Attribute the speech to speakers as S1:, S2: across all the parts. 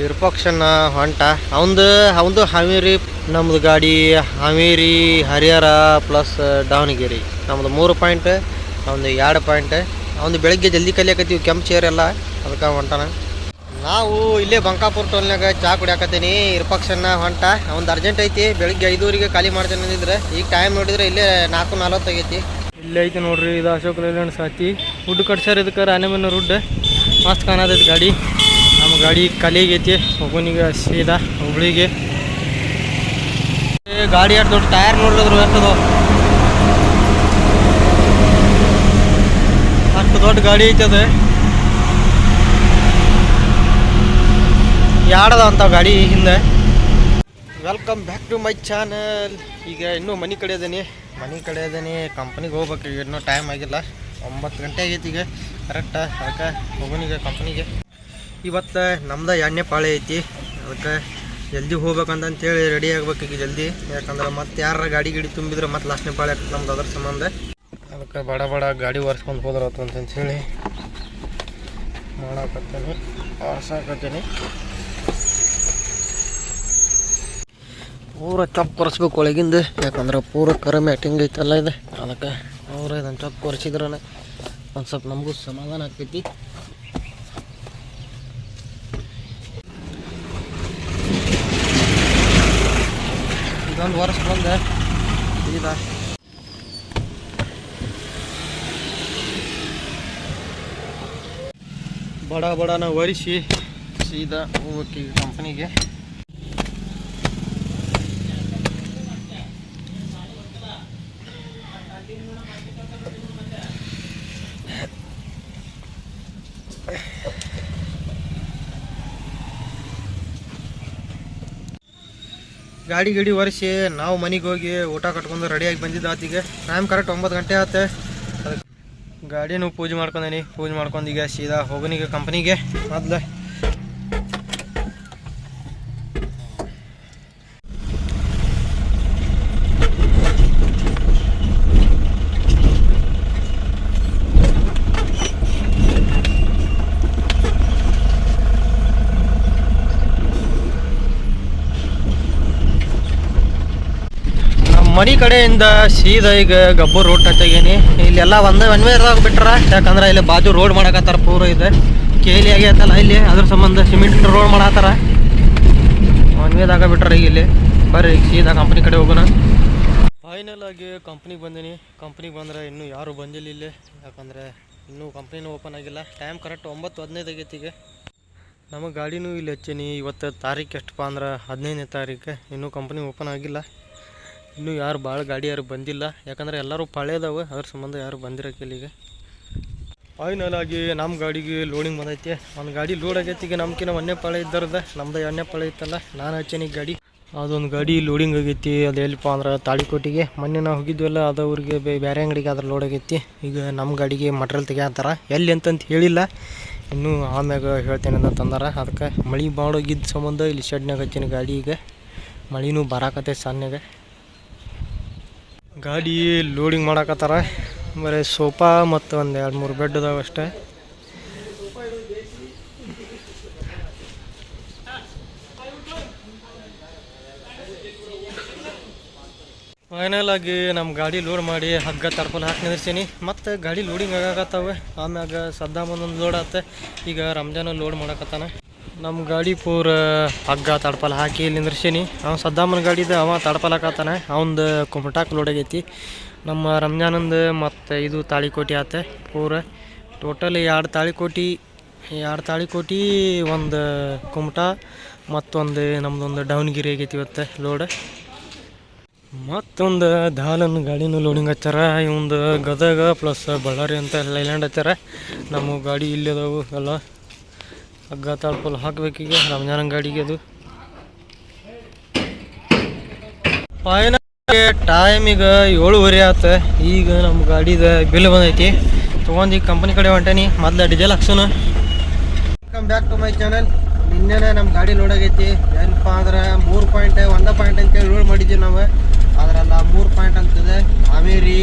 S1: ವಿರೂಪಾಕ್ಷನ ಹೊಂಟ. ಅವಂದು ಅವಂದು ಹಾವೇರಿ, ನಮ್ದು ಗಾಡಿ ಹಾವೇರಿ, ಹರಿಹರ ಪ್ಲಸ್ ದಾವಣಗೆರೆ. ನಮ್ದು ಮೂರು ಪಾಯಿಂಟ್ ಒಂದು ಎರಡು ಪಾಯಿಂಟ್ ಅವನು ಬೆಳಗ್ಗೆ ಜಲ್ದಿ ಕಲಿಯಾಕತ್ತೀವಿ, ಕೆಂಪು ಚೇರ್ ಎಲ್ಲ. ಅದಕ್ಕೆ ಹೊಂಟಾನ. ನಾವು ಇಲ್ಲೇ ಬಂಕಾಪುರ ಟೋಲ್ನಾಗ ಚಾ ಕುಡಿಯಾಕತ್ತೀನಿ. ಇರ್ಪಕ್ಷನ್ನ ಹೊಂಟ. ಒಂದು ಅರ್ಜೆಂಟ್ ಐತಿ. ಬೆಳಿಗ್ಗೆ ಐದೂವರೆಗೆ ಖಾಲಿ ಮಾಡ್ತೇನೆ ಅಂದಿದ್ರೆ, ಈಗ ಟೈಮ್ ನೋಡಿದ್ರೆ ಇಲ್ಲೇ ನಾಲ್ಕು ನಲ್ವತ್ತು ಆಗೈತಿ. ಇಲ್ಲೇ ಐತಿ ನೋಡ್ರಿ, ಇದು ಅಶೋಕ್ ಲೈಲ್ಯಾಂಡ್ ಸಾತಿ ವುಡ್ ಕಟ್ಸ್ಯಾರ ಇದಕ್ಕೆ ರಾಣೆಬೆನ್ನ ರುಡ್. ಮಸ್ತ್ ಕಾಣತೈತಿ ಗಾಡಿ. ಗಾಡಿ ಖಾಲಿ ಆಗೈತಿ ಹೋಗೋನಿಗೆ ಸೀದಾ ಹುಬ್ಳಿಗೆ ಗಾಡಿ ಎರಡು ದೊಡ್ಡ ಟೈರ್ ನೋಡಿದ್ರು ಎಷ್ಟದು ಅಷ್ಟು ದೊಡ್ಡ ಗಾಡಿ ಐತಿ ಅದು. ಯಾಡದ ಅಂತ ಗಾಡಿ ಹಿಂದೆ. Welcome back to my channel ಈಗ ಇನ್ನೂ ಮನೆ ಕಡೆ ಅದೇನಿ ಮನೆ ಕಡೆ ಅದೇನಿ ಕಂಪ್ನಿಗೆ ಹೋಗ್ಬೇಕು. ಈಗ ಇನ್ನೂ ಟೈಮ್ ಆಗಿಲ್ಲ. ಒಂಬತ್ತು ಗಂಟೆ ಆಗೈತಿ ಈಗ. ಕರೆಕ್ಟ ಅದಕ್ಕೆ ಹೋಗೋನಿಗೆ ಕಂಪ್ನಿಗೆ ಇವತ್ತು ನಮ್ದು ಎಣ್ಣೆ ಪಾಳೆ ಐತಿ. ಅದಕ್ಕೆ ಜಲ್ದಿ ಹೋಗ್ಬೇಕಂತಂತೇಳಿ ರೆಡಿ ಆಗ್ಬೇಕು ಈಗ ಜಲ್ದಿ. ಯಾಕಂದ್ರೆ ಮತ್ತೆ ಯಾರ ಗಾಡಿ ಗಿಡಿ ತುಂಬಿದ್ರೆ ಮತ್ತೆ ಲಾಸ್ಟ್ನೇ ಪಾಳೆ ಆಗ್ತದೆ ನಮ್ದು ಅದ್ರ ಸಂಬಂಧ. ಅದಕ್ಕೆ ಬಡ ಬಡ ಗಾಡಿ ಒರೆಸ್ಕೊಂಡು ಅಂತ ಅಂತಂತೇಳಿ ಮಾಡಾಕತ್ತೀನಿ. ಒರ್ಸಾಕತ್ತೀನಿ ಪೂರ ಚಪ್ ಕೊರೆಸ್ಬೇಕು ಒಳಗಿಂದ. ಯಾಕಂದ್ರೆ ಪೂರ ಕರ ಮ್ಯಾಟಿಂಗ್ ಐತಲ್ಲ ಇದೆ. ಅದಕ್ಕೆ ಅವ್ರ ಇದನ್ನು ಚಪ್ ಕೊರೆಸಿದ್ರೆ ಒಂದು ಸ್ವಲ್ಪ ನಮಗೂ ಸಮಾಧಾನ ಆಗ್ತೈತಿ. ಇದೊಂದು ವರ್ಷ ಬಂದೆ. ಸೀದಾ ಬಡ ಬಡನ ಒರೆಸಿ ಸೀದಾ ಹೋಗಕ್ಕೆ ಕಂಪ್ನಿಗೆ ಗಾಡಿ ಗಿಡಿ ಒರೆಸಿ, ನಾವು ಮನೆಗೆ ಹೋಗಿ ಊಟ ಕಟ್ಕೊಂಡು ರೆಡಿಯಾಗಿ ಬಂದಿದ್ದು ಆತಿಗೆ. ಟೈಮ್ ಕರೆಕ್ಟ್ ಒಂಬತ್ತು ಗಂಟೆ ಆತೆ. ಗಾಡಿನೂ ಪೂಜೆ ಮಾಡ್ಕೊಂಡೇನಿ. ಪೂಜೆ ಮಾಡ್ಕೊಂಡು ಈಗ ಸೀದಾ ಹೋಗನಿಗೆ ಕಂಪ್ನಿಗೆ ಮೊದ್ಲು ನಮ್ಮ ಮನೆ ಕಡೆಯಿಂದ ಸೀದಾ ಈಗ ಗಬ್ಬು ರೋಡ್ ಟಚ್ಚಾಗೇನಿ ಇಲ್ಲೆಲ್ಲ ಒಂದೇ ಒನ್ ವೇದಾಗ ಬಿಟ್ರ, ಯಾಕಂದ್ರೆ ಇಲ್ಲಿ ಬಾಜು ರೋಡ್ ಮಾಡಕತ್ತಾರ, ಪೂರ ಇದೆ. ಕೇಲಿ ಆಗೈತಲ್ಲ ಇಲ್ಲಿ, ಅದ್ರ ಸಂಬಂಧ ಸಿಮೆಂಟ್ ರೋಡ್ ಮಾಡತ್ತಾರ ಒನ್ ವೇದಾಗ ಬಿಟ್ರ ಈಗ ಇಲ್ಲಿ. ಬರ್ರಿ, ಈಗ ಸೀದಾ ಕಂಪ್ನಿ ಕಡೆ ಹೋಗೋಣ. ಫೈನಲ್ ಆಗಿ ಕಂಪ್ನಿಗೆ ಬಂದೀನಿ. ಕಂಪ್ನಿಗೆ ಬಂದ್ರೆ ಇನ್ನೂ ಯಾರು ಬಂದಿಲ್ಲ ಇಲ್ಲಿ. ಯಾಕಂದ್ರೆ ಇನ್ನೂ ಕಂಪ್ನಿನೂ ಓಪನ್ ಆಗಿಲ್ಲ. ಟೈಮ್ ಕರೆಕ್ಟ್ ಒಂಬತ್ತು ಹದಿನೈದು ಆಗೈತಿ ಈಗ. ನಮ್ಮ ಗಾಡಿನೂ ಇಲ್ಲಿ ಹಚ್ಚೀನಿ. ಇವತ್ತು ತಾರೀಕು ಎಷ್ಟಪ್ಪ ಅಂದ್ರೆ ಹದಿನೈದನೇ ತಾರೀಕು ಇನ್ನೂ ಕಂಪ್ನಿ ಓಪನ್ ಆಗಿಲ್ಲ. ಇನ್ನೂ ಯಾರು ಭಾಳ ಗಾಡಿ ಯಾರು ಬಂದಿಲ್ಲ. ಯಾಕಂದ್ರೆ ಎಲ್ಲರೂ ಪಳೆ ಅದಾವೆ ಅದ್ರ ಸಂಬಂಧ ಯಾರು ಬಂದಿರಕ್ಕಿಲ್ಲ ಈಗ ಫೈನಲ್ ಆಗಿ ನಮ್ಮ ಗಾಡಿಗೆ ಲೋಡಿಂಗ್ ಬಂದೈತೆ. ಒಂದು ಗಾಡಿ ಲೋಡ್ ಆಗೈತಿ, ಈಗ ನಮ್ಕಿನ ಒಂದೇ ಪಾಳೆ ಇದ್ದಾರದ. ನಮ್ದು ಎಣ್ಣೆ ಪಳೆ ಇತ್ತಲ್ಲ, ನಾನು ಹಚ್ಚೇನಿ ಗಾಡಿ. ಅದೊಂದು ಗಾಡಿ ಲೋಡಿಂಗ್ ಆಗೈತಿ, ಅದು ಎಲ್ಲಿಪ್ಪ ಅಂದ್ರೆ ತಾಳಿಕೋಟಿಗೆ. ಮೊನ್ನೆ ನಾವು ಹೋಗಿದ್ವಲ್ಲ, ಅದು ಅವ್ರಿಗೆ ಬೇರೆ ಅಂಗಡಿಗೆ ಅದ್ರ ಲೋಡ್ ಆಗೈತಿ. ಈಗ ನಮ್ಮ ಗಾಡಿಗೆ ಮಟ್ರಲ್ ತೆಗಿಯತ್ತಾರ ಎಲ್ಲಿ ಅಂತಂತ ಹೇಳಿಲ್ಲ. ಇನ್ನೂ ಆಮ್ಯಾಗ ಹೇಳ್ತೇನೆ ಅಂತ ತಂದಾರ, ಅದಕ್ಕೆ ಮಳೆ ಬಾಳೋಗಿದ್ದ ಸಂಬಂಧ ಇಲ್ಲಿ ಶೆಡ್ನಾಗ ಹಚ್ಚಿನ ಗಾಡಿ ಈಗ. ಮಳೆನೂ ಬರಾಕತ್ತೆ ಸಣ್ಣಗೆ. ಗಾಡಿ ಲೋಡಿಂಗ್ ಮಾಡಾಕತ್ತಾರ. ಬರೀ ಸೋಫಾ ಮತ್ತು ಒಂದು ಎರಡು ಮೂರು ಬೆಡ್ ಅದಾವ ಅಷ್ಟೇ. ಫೈನಲ್ ಆಗಿ ನಮ್ಮ ಗಾಡಿ ಲೋಡ್ ಮಾಡಿ ಹಗ್ಗ ತರ್ಪಲ್ ಹಾಕಿ ನಿಂದಿರ್ತೀನಿ ಮತ್ತು ಗಾಡಿ ಲೋಡಿಂಗ್ ಆಗಾಕತ್ತಾವೆ. ಆಮ್ಯಾಗ ಸದ್ದಾಮ್ ಒಂದೊಂದು ಲೋಡ್ ಆತ. ಈಗ ರಂಜಾನ ಲೋಡ್ ಮಾಡಕತ್ತಾನ. ನಮ್ಮ ಗಾಡಿ ಪೂರ ಹಗ್ಗ, ತಡ್ಪಾಲ ಹಾಕಿ ಇಲ್ಲಿ ನಿಂದ್ರಸೀನಿ. ಅವ ಸದ್ದಾಮನ ಗಾಡಿದ ಅವ ತಡ್ಪಲ್ ಹಾಕತ್ತಾನೆ ಅವಂದು ಕುಮಟಾಕ್ ಲೋಡ್ ಆಗೈತಿ. ನಮ್ಮ ರಂಜಾನಂದು ಮತ್ತು ಇದು ತಾಳಿಕೋಟಿ ಆತ, ಪೂರ. ಟೋಟಲ್ ಎರಡು ತಾಳಿಕೋಟಿ ಎರಡು ತಾಳಿಕೋಟಿ, ಒಂದು ಕುಮಟಾ, ಮತ್ತೊಂದು ನಮ್ಮದೊಂದು ಡೌನ್ಗಿರಿ ಆಗೈತಿ ಇವತ್ತು ಲೋಡ್ ಮತ್ತೊಂದು ದಾಲನ್ ಗಾಡಿನೂ ಲೋಡಿಂಗ್ ಹಚ್ಚಾರ. ಇವಂದು ಗದಗ ಪ್ಲಸ್ ಬಳ್ಳಾರಿ ಅಂತ ಲೈಲ್ಯಾಂಡ್ ಹಚ್ಚಾರ. ನಮ್ಮ ಗಾಡಿ ಇಲ್ಲಿ ಅದಾವು ಎಲ್ಲ. ಹಗ್ಗ ತಾಳ್ಪಲ್ ಹಾಕ್ಬೇಕೀಗ ರಂಜಾನ ಗಾಡಿಗೆ ಅದು ಫೈನಲ್ ಟೈಮ್ ಈಗ ಏಳುವರೆ ಆತ ಈಗ ನಮ್ಮ ಗಾಡಿದ ಬಿಲ್ ಬಂದೈತಿ ತೊಗೊಂಡು ಈಗ ಕಂಪ್ನಿ ಕಡೆ ಹೊಂಟೇನಿ ಮೊದ್ಲು diesel ಹಾಕ್ಸೋಣ welcome back to my channel ನಿನ್ನೆನೇ ನಮ್ಮ ಗಾಡಿ ಲೋಡ್ ಆಗೈತಿ ಏನಪ್ಪ ಅಂದ್ರೆ ಮೂರು ಪಾಯಿಂಟ್ ಒಂದ ಪಾಯಿಂಟ್ ಅಂತೇಳಿ ಲೋಡ್ ಮಾಡಿದ್ವಿ ನಾವು ಅದರಲ್ಲ ಮೂರು ಪಾಯಿಂಟ್ ಅಂತದೆ ಹಾವೇರಿ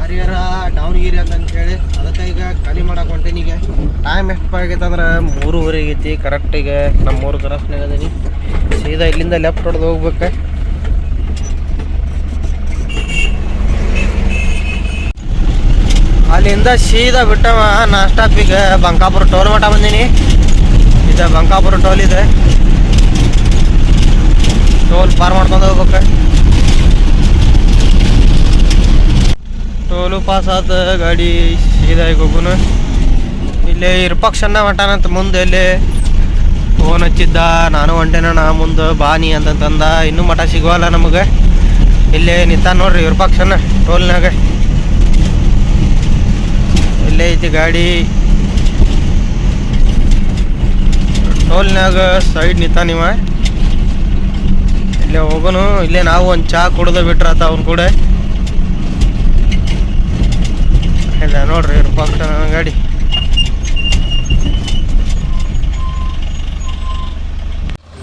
S1: ಹರಿಹರ ದಾವಣಗೆರೆ ಅಂತ ಹೇಳಿ ಅದಕ್ಕೆ ಈಗ ಖಾಲಿ ಮಾಡಕ್ಕೆ ಹೊಂಟೀನಿ ಈಗ. ಟೈಮ್ ಎಷ್ಟು ಆಗೈತೆ ಅಂದ್ರೆ ಮೂರುವರೆ ಆಗೈತಿ ಕರೆಕ್ಟ್ ಈಗ ನಮ್ಮ ಮೂರು ಕ್ರಾಸ್ನಾಗ ಅದೀನಿ. ಸೀದಾ ಇಲ್ಲಿಂದ ಲೆಫ್ಟ್ ಹೊಡೆದು ಹೋಗ್ಬೇಕು. ಅಲ್ಲಿಂದ ಸೀದಾ ಬಿಟ್ಟವ ನಾ ಸ್ಟಾಪಿಗೆ ಬಂಕಾಪುರ ಟೋಲ್ ಮಠ ಬಂದೀನಿ. ಇದು ಬಂಕಾಪುರ ಟೋಲ್ ಇದೆ. ಟೋಲ್ ಪಾರ್ ಮಾಡ್ಕೊಂಡು ಹೋಗ್ಬೇಕು. ಟೋಲು ಪಾಸ್ ಆತ ಗಾಡಿ ಸೀದಾಗಿ ಹೋಗುನು. ಇಲ್ಲೇ ಇರ್ಪಕ್ಷನ್ನ ಹೊಂಟಾನಂತ ಮುಂದೆ ಇಲ್ಲಿ ಫೋನ್ ಹಚ್ಚಿದ್ದ. ನಾನು ಹೊಂಟೇನಣ್ಣ ಮುಂದೆ, ಬಾನಿ ಅಂತಂತಂದ ಇನ್ನೂ ಮಠ ಸಿಗುವಲ್ಲ ನಮಗೆ. ಇಲ್ಲೇ ನಿಂತ ನೋಡ್ರಿ ಇರ್ಪಕ್ಷನ್ನ ಟೋಲ್ನಾಗ. ಇಲ್ಲೇ ಐತಿ ಗಾಡಿ. ಟೋಲ್ನಾಗ ಸೈಡ್ ನಿಂತ ನೀವ ಇಲ್ಲೇ ಹೋಗೋನು. ಇಲ್ಲೇ ನಾವು ಒಂದು ಚಾ ಕುಡ್ದು ಬಿಟ್ರಾತ ಅವ್ನು ಕೂಡ. ಇದೆ ನೋಡ್ರಿ ಇರ್ಪಕ್ಷ ಗಾಡಿ.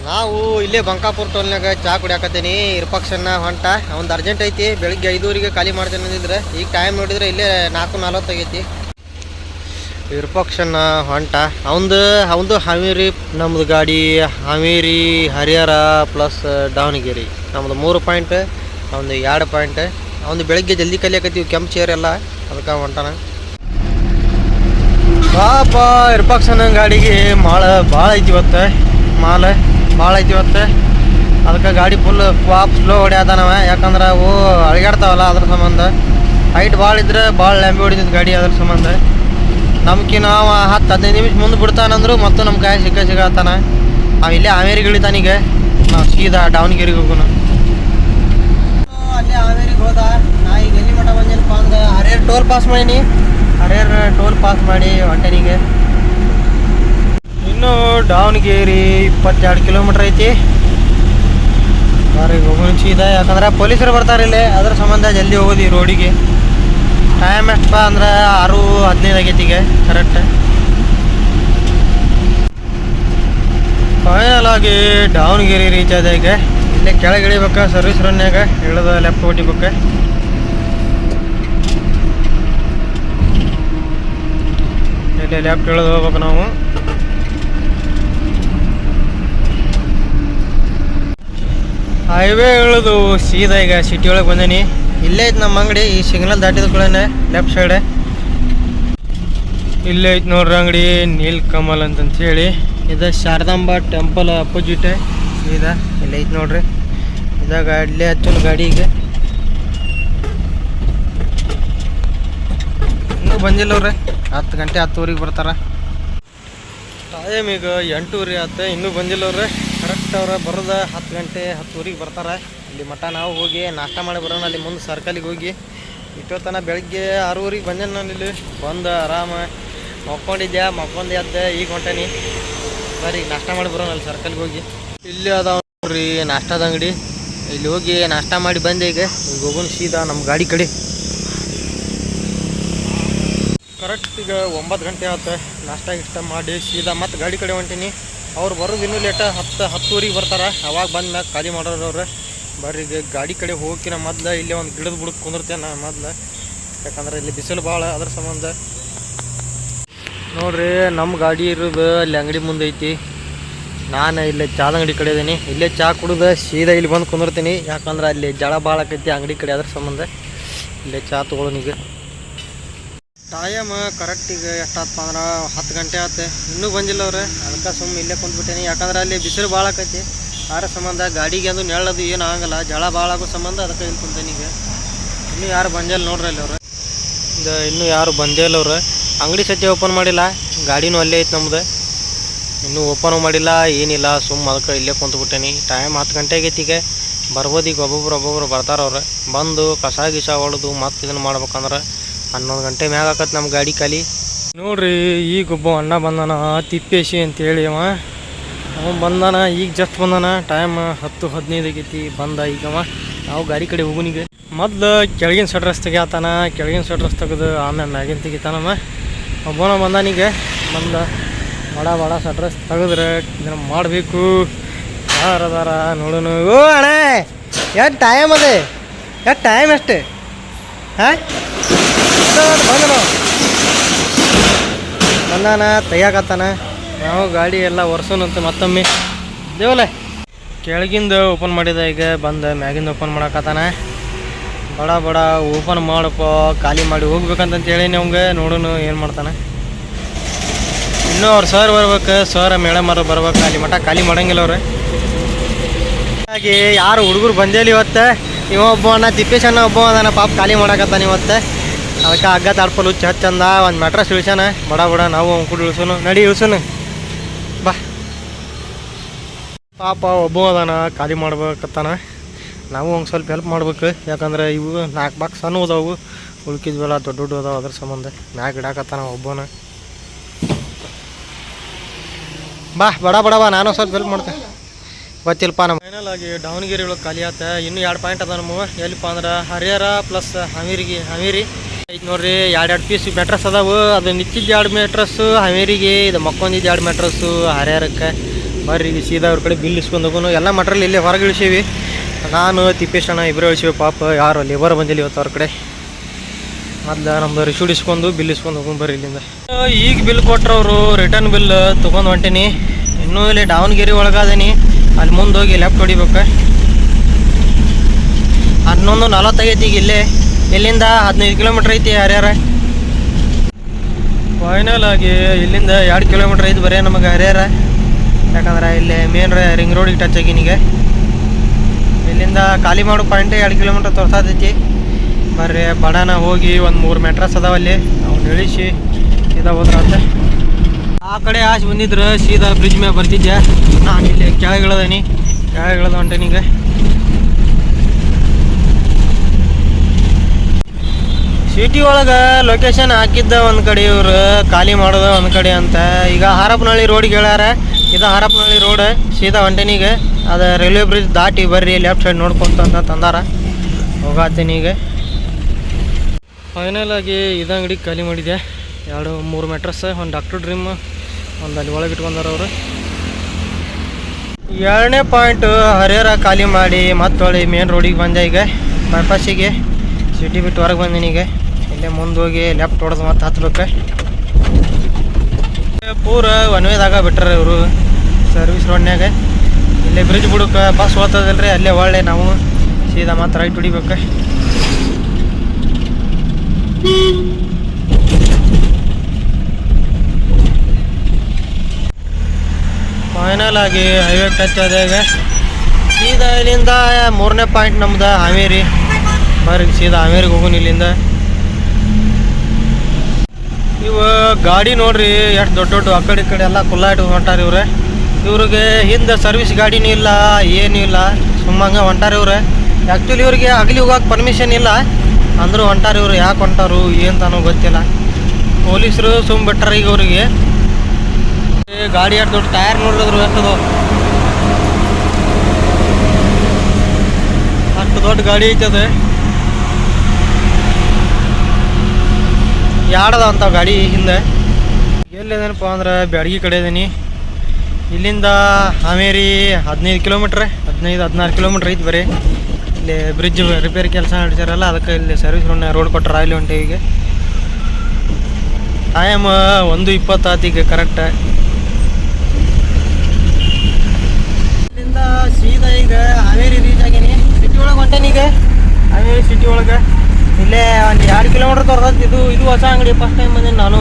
S1: ನಾವು ಇಲ್ಲೇ ಬಂಕಾಪುರ ಟೋಲ್ನಾಗ ಚಾ ಕುಡಿಯಾಕತ್ತೀನಿ. ಇರ್ಪಕ್ಷನ್ನ ಹೊಂಟ. ಒಂದು ಅರ್ಜೆಂಟ್ ಐತಿ. ಬೆಳಿಗ್ಗೆ ಐದುವರೆಗೆ ಖಾಲಿ ಮಾಡ್ತೇನೆ ಅಂದಿದ್ರೆ. ಈಗ ಟೈಮ್ ನೋಡಿದ್ರೆ ಇಲ್ಲೇ ನಾಲ್ಕು ನಲ್ವತ್ತು ಆಗೈತಿ. ವಿರೂಪಾಕ್ಷನ ಹೊಂಟ. ಅವಂದು ಅವಂದು ಹಾವೇರಿ ನಮ್ಮದು ಗಾಡಿ ಹಾವೇರಿ, ಹರಿಹರ ಪ್ಲಸ್ ದಾವಣಗೆರೆ. ನಮ್ಮದು ಮೂರು ಪಾಯಿಂಟ್ ಅವನು ಎರಡು ಪಾಯಿಂಟ್ ಅವನು ಬೆಳಗ್ಗೆ ಜಲ್ದಿ ಕಲಿಯಾಕತ್ತೀವಿ ಕೆಂಪು ಚೇರ್ ಎಲ್ಲ. ಅದಕ್ಕೆ ಹೊಂಟಾನ. ಪಾಪ ಇರ್ಪಾಕ್ಸನ ಗಾಡಿಗೆ ಮಾಳ ಭಾಳ ಐತಿ ಇವತ್ತು, ಮಾಲ ಭಾಳ ಐತಿ ಇವತ್ತು. ಅದಕ್ಕೆ ಗಾಡಿ ಫುಲ್ ಪಾಪ್ ಸ್ಲೋ ಹೊಡ್ಯಾದನವ, ಯಾಕಂದ್ರೆ ಅವು ಅಳಗಾಡ್ತಾವಲ್ಲ ಅದ್ರ ಸಂಬಂಧ. ಹೈಟ್ ಭಾಳ ಇದ್ರೆ ಭಾಳ ಲ್ಯಾಂಬಿ ಹೊಡಿತಿದ್ ಗಾಡಿ ಅದ್ರ ಸಂಬಂಧ. ನಮ್ಕಿ ನಾವು ಹತ್ತು ಹದಿನೈದು ನಿಮಿಷ ಮುಂದೆ ಬಿಡ್ತಾನಂದ್ರು ಮತ್ತು ನಮ್ಮ ಕಾಯಿ ಸಿಕ್ಕ ಸಿಗತ್ತಾನ ಅವ ಇಲ್ಲೇ ಹಾವೇರಿಗೆ ಇಳಿತಾನೀಗ ನಾವು ಸೀದಾ ಡಾವಣಗೆರೆಗೆ ಹೋಗೋಣ. ಅಲ್ಲೇ ಹಾವೇರಿಗೆ ಹೋದ. ನಾ ಈಗ ಎಲ್ಲಿ ಮಠ ಬಂದೇನಪ್ಪ ಅಂದ್ರೆ ಹರಿಹರ ಟೋಲ್ ಪಾಸ್ ಮಾಡೀನಿ. ಹರಿಹರ ಟೋಲ್ ಪಾಸ್ ಮಾಡಿ ಹೊಂಟನಿಗೆ. ಇನ್ನು ದಾವಣಗೆರೆ ಇಪ್ಪತ್ತೆರಡು ಕಿಲೋಮೀಟ್ರ್ ಐತಿ. ಬಾರಿಗೆ ಹೋಗೋಣ ಇದೆ. ಯಾಕಂದ್ರೆ ಪೊಲೀಸರು ಬರ್ತಾರೆ ಇಲ್ಲಿ. ಅದ್ರ ಸಂಬಂಧ ಜಲ್ದಿ ಹೋಗೋದು ಈ ರೋಡಿಗೆ ಟೈಮ್ ಎಷ್ಟಪ್ಪ ಅಂದ್ರೆ ಆರು ಹದಿನೈದು ಆಗೈತಿ ಈಗ. ಕರೆಕ್ಟ್ ಫೈನಲ್ ಆಗಿ ದಾವಣಗೆರೆ ರೀಚ್ ಆದ ಇಲ್ಲೇ ಕೆಳಗೆ ಇಳಿಬೇಕ? ಸರ್ವಿಸ್ ರನ್ಯಾಗ ಇಳಿದ ಲೆಫ್ಟ್ ಹೊಡಿಬೇಕು ಇಲ್ಲಿ ಲೆಫ್ಟ್ ಇಳಿದು ಹೋಗ್ಬೇಕು ನಾವು. ಹೈವೇ ಇಳಿದು ಸೀದಾ ಈಗ ಸಿಟಿ ಒಳಗೆ ಬಂದೀನಿ. ಇಲ್ಲೇ ಐತೆ ನಮ್ಮ ಅಂಗಡಿ, ಈ ಸಿಗ್ನಲ್ ದಾಟಿದ ಕೂಡ ಲೆಫ್ಟ್ ಸೈಡ್ ಇಲ್ಲೇ ಐತೆ ನೋಡ್ರಿ ಅಂಗಡಿ ನೀಲ್ ಕಮಲ್ ಅಂತಂತ ಹೇಳಿ ಇದು ಶಾರದಾಂಬ ಟೆಂಪಲ್ ಅಪೋಸಿಟ್ ಸೀದಾ ಇಲ್ಲೇ ಐತೆ ನೋಡ್ರಿ. ಇದಾಗ ಇಲ್ಲೇ ಹಚ್ಚೋನು ಗಾಡಿಗೆ ಇನ್ನೂ ಬಂದಿಲ್ಲ ಅವ್ರೆ. ಹತ್ತು ಗಂಟೆ ಹತ್ತುವರೆಗೆ ಬರ್ತಾರ. ಟೈಮ್ ಈಗ ಎಂಟೂವರೆ ಆತ, ಇನ್ನೂ ಬಂದಿಲ್ಲ ಅವ್ರೆ. ಕರೆಕ್ಟ್ ಅವ್ರ ಬರೋದ ಹತ್ತು ಗಂಟೆ ಹತ್ತುವರೆಗೆ ಬರ್ತಾರೆ. ಇಲ್ಲಿ ಮಠ ನಾವು ಹೋಗಿ ನಾಷ್ಟ ಮಾಡಿ ಬರೋಣ. ಅಲ್ಲಿ ಮುಂದೆ ಸರ್ಕಲಿಗೆ ಹೋಗಿ. ಇಷ್ಟೊತ್ತನ ಬೆಳಗ್ಗೆ ಆರೂವರೆಗೆ ಬಂದೆ ನಾನು ಇಲ್ಲಿ. ಬಂದು ಆರಾಮ ಮಕ್ಕೊಂಡಿದ್ದೆ ಮಕ್ಕೊಂದು ಎದ್ದೆ ಈಗ ಹೊಂಟೇನಿ. ಸರಿ, ನಾಷ್ಟ ಮಾಡಿ ಬರೋಣ ಅಲ್ಲಿ ಸರ್ಕಲ್ಗೆ ಹೋಗಿ. ಇಲ್ಲಿ ಅದಾವ ನೋಡ್ರಿ ನಾಷ್ಟದ ಅಂಗಡಿ. ಇಲ್ಲಿ ಹೋಗಿ ನಾಷ್ಟ ಮಾಡಿ ಬಂದೆ ಈಗ. ಈಗ ಹೋಗೋಣ ಸೀದಾ ನಮ್ಮ ಗಾಡಿ ಕಡೆ. ಕರೆಕ್ಟ್ ಈಗ ಒಂಬತ್ತು ಗಂಟೆ ಆಯ್ತು ನಾಷ್ಟ ಗಿಷ್ಟ ಮಾಡಿ ಸೀದಾ ಮತ್ತೆ ಗಾಡಿ ಕಡೆ ಹೊಂಟೀನಿ. ಅವ್ರು ಬರೋದು ಇನ್ನೂ ಲೇಟ ಹತ್ತು, ಹತ್ತುವರೆಗೆ ಬರ್ತಾರೆ. ಅವಾಗ ಬಂದ ಮ್ಯಾಗ ಖಾಲಿ ಮಾಡೋರು ಅವ್ರು. ಬರ್ರಿ ಈಗ ಗಾಡಿ ಕಡೆ ಹೋಗಿನ ಮೊದ್ಲು ಇಲ್ಲಿ ಒಂದು ಗಿಡದ ಬುಡಕ್ಕೆ ಕುಂದಿರ್ತೇನೆ ನಾ ಮೊದ್ಲು. ಯಾಕಂದ್ರೆ ಇಲ್ಲಿ ಬಿಸಿಲು ಭಾಳ ಅದ್ರ ಸಂಬಂಧ. ನೋಡ್ರಿ ನಮ್ಮ ಗಾಡಿ ಇರೋದು ಅಲ್ಲಿ ಅಂಗಡಿ ಮುಂದೆ ಐತಿ. ನಾನು ಇಲ್ಲೇ ಚಾದ ಅಂಗಡಿ ಕಡೆ ಇದ್ದೀನಿ. ಇಲ್ಲೇ ಚಾ ಕುಡಿದು ಸೀದಾ ಇಲ್ಲಿ ಬಂದು ಕುಂದಿರ್ತೀನಿ. ಯಾಕಂದ್ರೆ ಅಲ್ಲಿ ಜಳ ಭಾಳ ಆಕೈತಿ ಅಂಗಡಿ ಕಡೆ ಅದ್ರ ಸಂಬಂಧ. ಇಲ್ಲೇ ಚಾ ತೊಗೊಳೋನಿಗೆ ಟೈಮ್ ಕರೆಕ್ಟ್ ಈಗ ಎಷ್ಟಾತಪ್ಪ ಅಂದ್ರೆ ಹತ್ತು ಗಂಟೆ ಆಯ್ತು ಇನ್ನೂ ಬಂದಿಲ್ಲ ಅವ್ರೆ. ಅದಕ್ಕೆ ಸುಮ್ಮನೆ ಇಲ್ಲೇ ಕುಂತ್ಬಿಟ್ಟೇನಿ. ಯಾಕಂದ್ರೆ ಅಲ್ಲಿ ಬಿಸಿಲು ಭಾಳ ಆಕೈತಿ. ಆರ ಸಂಬಂಧ? ಗಾಡಿಗೆ ಅದು ನೆಳ್ಳದು ಏನು ಆಗಲ್ಲ. ಜಳ ಭಾಳ ಆಗೋ ಸಂಬಂಧ ಅದಕ್ಕೆ ಇಲ್ಲಿ ಕುಂತೇನಿ ಈಗ. ಇನ್ನೂ ಯಾರು ಬಂದಿಲ್ಲ ನೋಡ್ರಿ ಅಲ್ಲಿ ಅವ್ರೆ. ಇದು ಇನ್ನೂ ಯಾರು ಬಂದೇ ಇಲ್ಲ ಅವ್ರು. ಅಂಗಡಿ ಸತ್ಯ ಓಪನ್ ಮಾಡಿಲ್ಲ. ಗಾಡಿನೂ ಅಲ್ಲೇ ಐತೆ ನಮ್ದು. ಇನ್ನೂ ಓಪನು ಮಾಡಿಲ್ಲ, ಏನಿಲ್ಲ ಸುಮ್ಮ ಅದಕ್ಕೆ ಇಲ್ಲೇ ಕುಂತ್ಬಿಟ್ಟೇನಿ. ಟೈಮ್ ಹತ್ತು ಗಂಟೆ ಆಗೈತಿ ಈಗ. ಬರ್ಬೋದು ಈಗ ಒಬ್ಬೊಬ್ರು ಒಬ್ಬೊಬ್ರು ಬರ್ತಾರ ಅವ್ರು. ಬಂದು ಕಸ ಗಿಸ ಹೊಡೆದು ಮತ್ತೆ ಇದನ್ನು ಮಾಡ್ಬೇಕಂದ್ರೆ ಹನ್ನೊಂದು ಗಂಟೆ ಮ್ಯಾಗ ಆಕತ್ ನಮ್ಮ ಗಾಡಿ ಖಾಲಿ. ನೋಡ್ರಿ, ಈಗ ಒಬ್ಬ ಅಣ್ಣ ಬಂದಾನ, ತಿಪ್ಪೇಶಿ ಅಂತೇಳಿ ಅವ. ಅವ ಬಂದಾನ, ಈಗ ಜಸ್ಟ್ ಬಂದಾನ. ಟೈಮ್ ಹತ್ತು ಹದಿನೈದು ಆಗೈತಿ, ಬಂದ ಈಗ ಅವ. ನಾವು ಗಾಡಿ ಕಡೆ ಹೋಗುನಿಗೆ ಮೊದ್ಲು ಕೆಳಗಿನ ಸಡ್ರಸ್ ತೆಗಿಯತಾನ, ಕೆಳಗಿನ ಸಡ್ರಸ್ ತೆಗೆದು ಆಮೇಲೆ ಮ್ಯಾಗಿನ ತೆಗಿತಾನಮ್ಮ ಒಬ್ಬನ ಬಂದಾನೀಗ ಬಂದ. ಬಡ ಬಡ ಸಡ್ರೆಸ್ ತೆಗೆದ್ರೆ ಇದನ್ನ ಮಾಡಬೇಕು. ಯಾರದಾರ ನೋಡೋಣ. ಓ ಅಣ್ಣ ಎಷ್ಟು ಟೈಮ್ ಅದೇ? ಎಷ್ಟು ಟೈಮ್ ಎಷ್ಟೇ ಹಾಂ? ಬಂದನು ಬಂದಾನ, ತೆಗಿಯಾಕತ್ತಾನ. ನಾವು ಗಾಡಿ ಎಲ್ಲ ಅಂತ ಮತ್ತೊಮ್ಮೆ. ದೇವಲೆ, ಕೆಳಗಿಂದ ಓಪನ್ ಮಾಡಿದ ಈಗ ಬಂದ ಮ್ಯಾಗಿಂದ ಓಪನ್ ಮಾಡಕತ್ತಾನ. ಬಡ ಬಡ ಓಪನ್ ಮಾಡಪ್ಪ, ಖಾಲಿ ಮಾಡಿ ಹೋಗ್ಬೇಕಂತಂತ ಹೇಳಿ ಅವಂಗೆ ನೋಡೋನು ಏನು ಮಾಡ್ತಾನೆ. ಇನ್ನೂ ಅವ್ರು ಸರ್ ಬರ್ಬೇಕು ಸರ್ ಮೇಡಮ್ ಅವ್ರು ಬರ್ಬೇಕು, ಅಲ್ಲಿ ಮಠ ಖಾಲಿ ಮಾಡಂಗಿಲ್ಲ ಅವ್ರೆ. ಹಾಗಾಗಿ ಯಾರು ಹುಡುಗರು ಬಂದೇಲಿ ಇವತ್ತೆ, ಇವ ಒಬ್ಬ ಅಣ್ಣ ತಿಪ್ಪೇಶ್ ಅಣ್ಣ ಒಬ್ಬ ಅದನ್ನ ಪಾಪ ಖಾಲಿ ಮಾಡಾಕತ್ತಾನ ಇವತ್ತೆ. ಅದಕ್ಕೆ ಹಗ್ಗ ತಾಡ್ಪಲ್ ಹುಚ್ಚ ಹಚ್ಚಂದ ಒಂದು ಮೆಟ್ರಸ್ ಇಳಿಸ್ಯಾನ ಬಡ ಬಡ, ನಾವು ಅವ್ನು ಕೂಡ ಇಳಿಸೋನು. ನಡಿ, ಇಳಿಸೋನು. ಬಾ. ಪಾಪ ಒಬ್ಬ ಅದಾನ, ಖಾಲಿ ಮಾಡ್ಬೇಕತ್ತಾನ. ನಾವು ಅವ್ನು ಸ್ವಲ್ಪ ಹೆಲ್ಪ್ ಮಾಡ್ಬೇಕು. ಯಾಕಂದ್ರೆ ಇವು ನಾಲ್ಕು ಬಾಕ್ ಸಣ್ಣ ಉಳ್ಕಿದ್ವೆಲ್ಲ ದೊಡ್ಡ ದೊಡ್ಡ ಅದಾವ ಅದ್ರ ಸಂಬಂಧ. ಮ್ಯಾಗ ಇಡಾಕತ್ತಾನ ಒಬ್ಬನ. ಬಾ, ಬಡ ಬಡ, ಬಾ, ನಾನು ಸ್ವಲ್ಪ ಹೆಲ್ಪ್ ಮಾಡ್ತೆ. ಗೊತ್ತಿಲ್ಲಪ್ಪ ನಮ್ಮ ಫೈನಲ್ ಆಗಿ ದಾವಣಗೆರೆ ಒಳಗೆ ಖಾಲಿ ಆತ. ಇನ್ನೂ ಎರಡು ಪಾಯಿಂಟ್ ಅದ ನಮ್ಮ ಎಲ್ಲಿಪ್ಪ ಅಂದ್ರೆ ಹರಿಹರ ಪ್ಲಸ್ ಹಮೀರಿಗೆ, ಹಮೀರಿ. ಐತೆ ನೋಡ್ರಿ ಎರಡು ಎರಡು ಪೀಸ್ ಮೆಟ್ರಸ್ ಅದಾವು. ಅದು ನಿಚ್ಚಿದ್ದು ಎರಡು ಮೆಟ್ರಸ್ಸು ಹಮೀರಿಗೆ, ಇದು ಮಕ್ಕೊಂದಿದ್ದು ಎರಡು ಮೆಟ್ರಸ್ಸು ಹರಿಹರಕ್ಕೆ. ಬರ್ರಿ ಸೀದಾ ಅವ್ರ ಕಡೆ ಬಿಲ್ ಇಸ್ಕೊಂಡು ಎಲ್ಲ ಮಟ್ರಲ್ಲಿ ಇಲ್ಲೇ ಹೊರಗೆ ಇಳಿಸೀವಿ ನಾನು ತಿಪ್ಪೇಶಣ್ಣ ಇಬ್ಬರು ಇಳಿಸೀವಿ ಪಾಪ. ಯಾರು ಲೇಬರ್ ಬಂದಿಲ್ಲ ಇವತ್ತು ಅವ್ರ ಕಡೆ. ಮೊದ್ಲು ನಮ್ದು ರಿಶೂಡ್ ಇಸ್ಕೊಂಡು ಬಿಲ್ ಇಸ್ಕೊಂಡು ಹೋಗಿ ಬರ್ರಿ ಇಲ್ಲಿಂದ. ಈಗ ಬಿಲ್ ಕೊಟ್ರವರು ರಿಟರ್ನ್ ಬಿಲ್ ತೊಗೊಂಡು ಹೊಂಟೀನಿ. ಇನ್ನೂ ಇಲ್ಲಿ ದಾವಣಗೆರೆ ಒಳಗಾದೀನಿ ಅಲ್ಲಿ ಮುಂದೆ ಹೋಗಿ ಲೆಫ್ಟ್ ಹೊಡಿಬೇಕು. ಹನ್ನೊಂದು ನಲವತ್ತೈತಿ ಈಗ ಇಲ್ಲೇ. ಇಲ್ಲಿಂದ ಹದಿನೈದು ಕಿಲೋಮೀಟ್ರ್ ಐತಿ ಹರಿಹರ. ಫೈನಲ್ ಆಗಿ ಇಲ್ಲಿಂದ ಎರಡು ಕಿಲೋಮೀಟ್ರ್ ಐತಿ ಬರೀ ನಮಗೆ ಹರಿಹರ. ಯಾಕಂದ್ರೆ ಇಲ್ಲಿ ಮೇನ್ ರಿಂಗ್ ರೋಡಿಗೆ ಟಚ್ ಆಗೀನಿಗ ಇಲ್ಲಿಂದ ಖಾಲಿ ಮಾಡೋ ಪಾಯಿಂಟೇ ಎರಡು ಕಿಲೋಮೀಟ್ರ್ ತೋರ್ಸಾತೈತಿ. ಬರ್ರಿ, ಬಡಾನ ಹೋಗಿ ಒಂದು ಮೂರು ಮೆಟ್ರಸ್ ಅದಾವಲ್ಲಿ ಅವ್ನು ಇಳಿಸಿ, ಸೀದಾ ಹೋದ್ರ ಅಂತ. ಆ ಕಡೆ ಆಶ್ ಬಂದಿದ್ರು, ಸೀದಾ ಬ್ರಿಡ್ಜ್ ಮೇಲೆ ಬರ್ತಿದ್ದೆ ನಾನು ಇಲ್ಲಿ ಕೆಳಗಿಳದೀನಿ. ಕೆಳಗಿಳದ ಹೊಂಟೇನೀಗ ಸಿಟಿ ಒಳಗೆ ಲೊಕೇಶನ್ ಹಾಕಿದ್ದ ಒಂದು ಕಡೆ ಇವ್ರು, ಖಾಲಿ ಮಾಡೋದು ಒಂದು ಕಡೆ ಅಂತ. ಈಗ ಹಾರಪ್ಪನಹಳ್ಳಿ ರೋಡಿಗೆ ಹೇಳ್ಯಾರ. ಇದು ಹಾರಪ್ಪನಹಳ್ಳಿ ರೋಡ್ ಸೀದಾ ಹೊಂಟೇನೀಗ ಅದು ರೈಲ್ವೆ ಬ್ರಿಡ್ಜ್ ದಾಟಿ ಬರ್ರಿ ಲೆಫ್ಟ್ ಸೈಡ್ ನೋಡ್ಕೊಂತ ತಂದಾರ. ಹೋಗಾತೀನಿ ಈಗ. ಫೈನಲ್ ಆಗಿ ಇದು ಅಂಗಡಿ ಖಾಲಿ ಮಾಡಿದೆ. ಎರಡು, ಮೂರು ಮೆಟ್ರಸ್ ಒಂದು ಡಾಕ್ಟರ್ ಡ್ರೀಮ್ ಒಂದು ಅಲ್ಲಿ ಒಳಗೆ ಇಟ್ಕೊಂಡಾರ ಅವರು. ಎರಡನೇ ಪಾಯಿಂಟ್ ಹರಿಹರ ಖಾಲಿ ಮಾಡಿ ಮತ್ತೊಳ್ಳಿ ಮೇನ್ ರೋಡಿಗೆ ಬಂದೆ ಈಗ. ಬೈಪಾಸಿಗೆ ಸಿಟಿ ಬಿಟ್ಟು ಹೊರಗೆ ಬಂದೀನಿ ಈಗ. ಇಲ್ಲೇ ಮುಂದೆ ಹೋಗಿ ಲೆಫ್ಟ್ ಹೊಡೆದು ಮತ್ತೆ ಹತ್ಬೇಕು ಪೂರ ಒನ್ ವೇದಾಗ ಬಿಟ್ರ ಇವರು ಸರ್ವಿಸ್ ರೋಡ್ನ್ಯಾಗ ಇಲ್ಲೇ ಬ್ರಿಡ್ಜ್ ಬಿಡಕ್ಕೆ ಬಸ್ ಓದ್ತದಲ್ರಿ ಅಲ್ಲೇ ಒಳ್ಳೆ ನಾವು. ಸೀದಾ ಮಾತ್ರ ರೈಟ್ ಹೊಡಿಬೇಕು. ಆಗಿ ಹೈವೇ ಟಚ್ ಆದಾಗ ಸೀದಾ ಇಲ್ಲಿಂದ ಮೂರನೇ ಪಾಯಿಂಟ್ ನಮ್ದು ಹಾವೇರಿ. ಬರ್ರಿ, ಸೀದಾ ಹಾವೇರಿಗೆ ಹೋಗೋಣ ಇಲ್ಲಿಂದ. ಇವ ಗಾಡಿ ನೋಡ್ರಿ, ಎಷ್ಟು ದೊಡ್ಡ ದೊಡ್ಡ ಆ ಕಡೆ ಈ ಕಡೆ ಎಲ್ಲ ಕುಲ್ಲ ಇಟ್ಟು ಹೊಂಟಾರ ಇವ್ರೆ. ಇವ್ರಿಗೆ ಹಿಂದೆ ಸರ್ವಿಸ್ ಗಾಡಿನೂ ಇಲ್ಲ, ಏನೂ ಇಲ್ಲ. ಸುಮ್ಮಂಗೆ ಹೊಂಟಾರ ಇವ್ರೆ. ಆ್ಯಕ್ಚುಲಿ ಇವ್ರಿಗೆ ಅಗಲಿ ಹೋಗಕ್ಕೆ ಪರ್ಮಿಷನ್ ಇಲ್ಲ. ಅಂದರೂ ಹೊಂಟಾರ ಇವ್ರು, ಯಾಕೆ ಹೊಂಟಾರು, ಏನು ತಾನೋ ಗೊತ್ತಿಲ್ಲ. ಪೊಲೀಸರು ಸುಮ್ಮ ಬಿಟ್ಟಾರ ಈಗ ಅವ್ರಿಗೆ. ಗಾಡಿ ಎಷ್ಟು ದೊಡ್ಡ ಟೈರ್ ನೋಡಿದ್ರು ಎಷ್ಟದು ಅಷ್ಟು ದೊಡ್ಡ ಗಾಡಿ ಐತೆ ಅದು. ಯಾಡದ ಅಂತ ಗಾಡಿ ಹಿಂದೆ. ಎಲ್ಲಿದೇನಪ್ಪ ಅಂದ್ರೆ ಬ್ಯಾಡಗಿ ಕಡೆ ಇದೀನಿ. ಇಲ್ಲಿಂದ ಹಾವೇರಿ ಹದಿನೈದು ಕಿಲೋಮೀಟ್ರ್, ಹದಿನೈದು, ಹದಿನಾರು ಕಿಲೋಮೀಟ್ರ್ ಐತಿ ಬರೀ. ಇಲ್ಲಿ ಬ್ರಿಡ್ಜ್ ರಿಪೇರಿ ಕೆಲಸ ನಡೆಸ್ಯಾರಲ್ಲ, ಅದಕ್ಕೆ ಇಲ್ಲಿ ಸರ್ವಿಸ್ ರೋಡ್ ರೋಡ್ ಕೊಟ್ಟರೆ ಅಲ್ಲಿ ಹೊಂಟೆ ಈಗ ಟೈಮ್ ಒಂದು ಇಪ್ಪತ್ತು ಕರೆಕ್ಟ್ ಇಲ್ಲಿಂದ ಸೀದಾ ಈಗ ಹಾವೇರಿ ರೀಚ್ ಆಗೀನಿ. ಸಿಟಿ ಒಳಗೆ ಹೊಂಟೇನಿ ಈಗ. ಹಾವೇರಿ ಸಿಟಿ ಒಳಗೆ. ಇಲ್ಲೇ ಒಂದು ಎರಡು ಕಿಲೋಮೀಟ್ರ್ ತೋರ್ತೈತಿ ಇದು ಇದು ಹೊಸ ಅಂಗಡಿ ಫಸ್ಟ್ ಟೈಮ್ ಬಂದೀನಿ ನಾನು.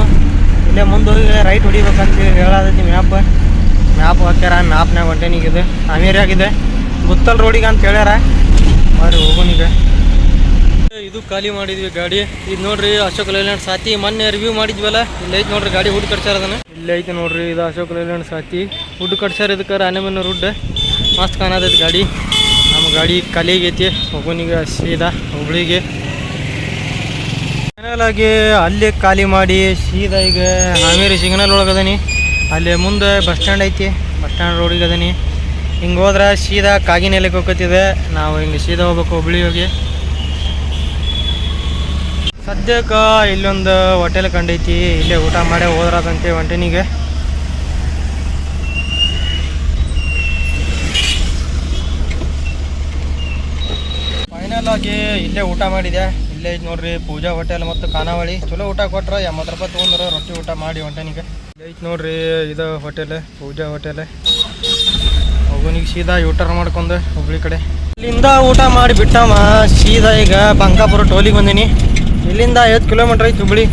S1: ಇಲ್ಲೇ ಮುಂದೆ ಹೋಗಿ ರೈಟ್ ಹೊಡಿಬೇಕಂತ ಹೇಳಾದೈತಿ ಮ್ಯಾಪ್ ಮ್ಯಾಪ್ ಹಾಕ್ಯಾರ ಮ್ಯಾಪ್ನಾಗ ಹೊಂಟೇನಿ ಇದು. ಹಾವೇರಿ ಆಗಿದೆ. ಗುತ್ತಲ್ ರೋಡಿಗೆ ಅಂತ ಹೇಳ್ಯಾರ. ಬರ್ರಿ ಹೋಗೋಣ ಈಗ. ಇದು ಖಾಲಿ ಮಾಡಿದ್ವಿ ಗಾಡಿ. ಇದು ನೋಡ್ರಿ ಅಶೋಕ್ ಲೈಲ್ಯಾಂಡ್ ಸಾತಿ. ಮೊನ್ನೆ ರಿವ್ಯೂ ಮಾಡಿದ್ವಲ್ಲ. ಐತಿ ನೋಡ್ರಿ ಗಾಡಿ ಹುಡ್ ಕಟ್ಸ್ಯಾರ ಅದನ್ನ. ಐತಿ ನೋಡ್ರಿ ಇದು ಅಶೋಕ್ ಲೈಲ್ಯಾಂಡ್ ಸಾತಿ. ಹುಡ್ ಕಟ್ಸ್ಯಾರ ಇದಕ್ಕೆ ರಾಣೆಬೆನ್ನ ರುಡ್ ಮಸ್ತ್ ಕಾಣತೈತಿ ಗಾಡಿ. ನಮ್ಮ ಗಾಡಿ ಖಾಲಿ ಮಗುನಿಗೆ ಸೀದಾ ಹುಬ್ಳಿಗೆ. ಆಗಿ ಅಲ್ಲಿ ಖಾಲಿ ಮಾಡಿ ಸೀದಾ ಈಗ ಹಾವೇರಿ ಸಿಗ್ನಲ್ ಒಳಗದನಿ ಅಲ್ಲಿ ಮುಂದೆ ಬಸ್ ಸ್ಟ್ಯಾಂಡ್ ಐತಿ, ಬಸ್ ಸ್ಟ್ಯಾಂಡ್ ರೋಡಿಗೆ ಅದನಿ. ಹಿಂಗೆ ಹೋದ್ರೆ ಸೀದಾ ಕಾಗಿನೆಲೆಗೆ ಹೋಗತ್ತಿದೆ ನಾವು ಹಿಂಗೆ ಸೀದಾ ಹೋಗ್ಬೇಕು ಹುಬ್ಳಿ ಹೋಗಿ. ಸದ್ಯಕ್ಕೆ ಇಲ್ಲೊಂದು ಹೋಟೆಲ್ ಕಂಡೈತಿ, ಇಲ್ಲೇ ಊಟ ಮಾಡೇ ಹೋದ್ರದಂತೆ ಹೊಂಟೆನಿಗೆ ಫೈನಲ್ ಆಗಿ ಇಲ್ಲೇ ಊಟ ಮಾಡಿದೆ. ಇಲ್ಲೇ ನೋಡ್ರಿ, ಪೂಜಾ ಹೋಟೆಲ್ ಮತ್ತು ಖಾನಾವಳಿ. ಚಲೋ ಊಟ ಕೊಟ್ರ ಎಂಬತ್ತು ರೂಪಾಯಿ ತೊಗೊಂಡ್ರ, ರೊಟ್ಟಿ ಊಟ ಮಾಡಿ ಹೊಂಟನಿಗೆ ಐತಿ ನೋಡ್ರಿ, ಇದು ಹೋಟೆಲ್, ಪೂಜಾ ಹೋಟೆಲ್. ಹೋಗೋನಿಗೆ ಸೀದಾ ಯೂಟರ್ ಮಾಡ್ಕೊಂಡು ಹುಬ್ಳಿ ಕಡೆ. ಇಲ್ಲಿಂದ ಊಟ ಮಾಡಿ ಬಿಟ್ಟಮ್ಮ ಸೀದಾ ಈಗ ಬಂಕಾಪುರ ಟೋಲಿಗೆ ಬಂದೀನಿ. ಇಲ್ಲಿಂದ ಐವತ್ತು ಕಿಲೋಮೀಟ್ರ್ ಐತಿ ಹುಬ್ಳಿ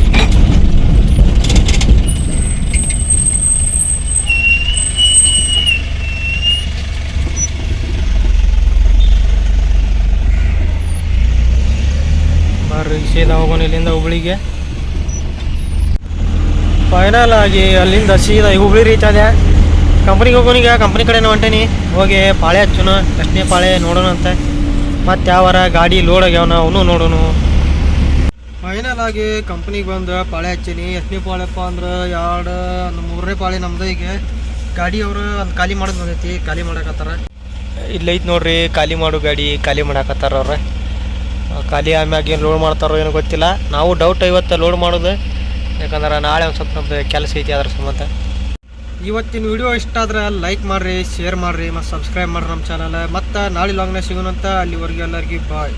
S1: ಬರ್ರಿ ಸೀದಾ ಹೋಗೋಣ ಇಲ್ಲಿಂದ ಹುಬ್ಳಿಗೆ. ಫೈನಲ್ ಆಗಿ ಅಲ್ಲಿಂದ ಸೀದಾ ಈಗ ಹುಬ್ಳಿ ರೀಚ್ ಆದೆ. ಕಂಪ್ನಿಗೆ ಹೋಗೋನೀಗ ಕಂಪ್ನಿ ಕಡೆನೇ ಹೊಂಟೇನಿ. ಹೋಗಿ ಪಾಳೆ ಹಚ್ಚೋಣ ಎಷ್ಟನೇ ಪಾಳೆ ನೋಡೋಣ ಅಂತ. ಮತ್ತೆ ಯಾವಾರ ಗಾಡಿ ಲೋಡ್ ಆಗ್ಯಾವನ ಅವನು ನೋಡೋಣ ಫೈನಲ್ ಆಗಿ ಕಂಪ್ನಿಗೆ ಬಂದು ಪಾಳೆ ಹಚ್ಚೀನಿ. ಎಷ್ಟನೇ ಪಾಳೆಪ್ಪ ಅಂದ್ರೆ ಎರಡು, ಮೂರನೇ ಪಾಳೆ ನಮ್ದು ಈಗ. ಗಾಡಿ ಅವರು ಒಂದು ಖಾಲಿ ಮಾಡೋದು ಬಂದೈತಿ, ಖಾಲಿ ಮಾಡಕತ್ತಾರ ಇಲ್ಲೈತೆ ನೋಡ್ರಿ, ಖಾಲಿ ಮಾಡು ಗಾಡಿ, ಖಾಲಿ ಮಾಡಕತ್ತಾರ ಅವ್ರ. ಖಾಲಿ ಆಮ್ಯಾಗ ಏನು ಲೋಡ್ ಮಾಡ್ತಾರೋ ಏನೋ ಗೊತ್ತಿಲ್ಲ. ನಾವು ಡೌಟ್ ಇವತ್ತು ಲೋಡ್ ಮಾಡೋದು. ಯಾಕಂದ್ರೆ ನಾಳೆ ಒಂದು ಸ್ವಲ್ಪ ನಮ್ದು ಕೆಲಸ ಐತಿ ಅದ್ರ ಸಂಬಂಧ. ಇವತ್ತಿನ ವಿಡಿಯೋ ಇಷ್ಟ ಆದ್ರೆ ಲೈಕ್ ಮಾಡಿರಿ ಶೇರ್ ಮಾಡಿರಿ, ಮತ್ತು ಸಬ್ಸ್ಕ್ರೈಬ್ ಮಾಡಿರಿ ನಮ್ಮ ಚಾನಲ್ ಮತ್ತು ನಾಳೆ ಲಾಂಗ್ನೇ ಸಿಗೋಣಂತ ಅಲ್ಲಿವರೆಗೆ ಎಲ್ಲರಿಗೂ ಬಾಯ್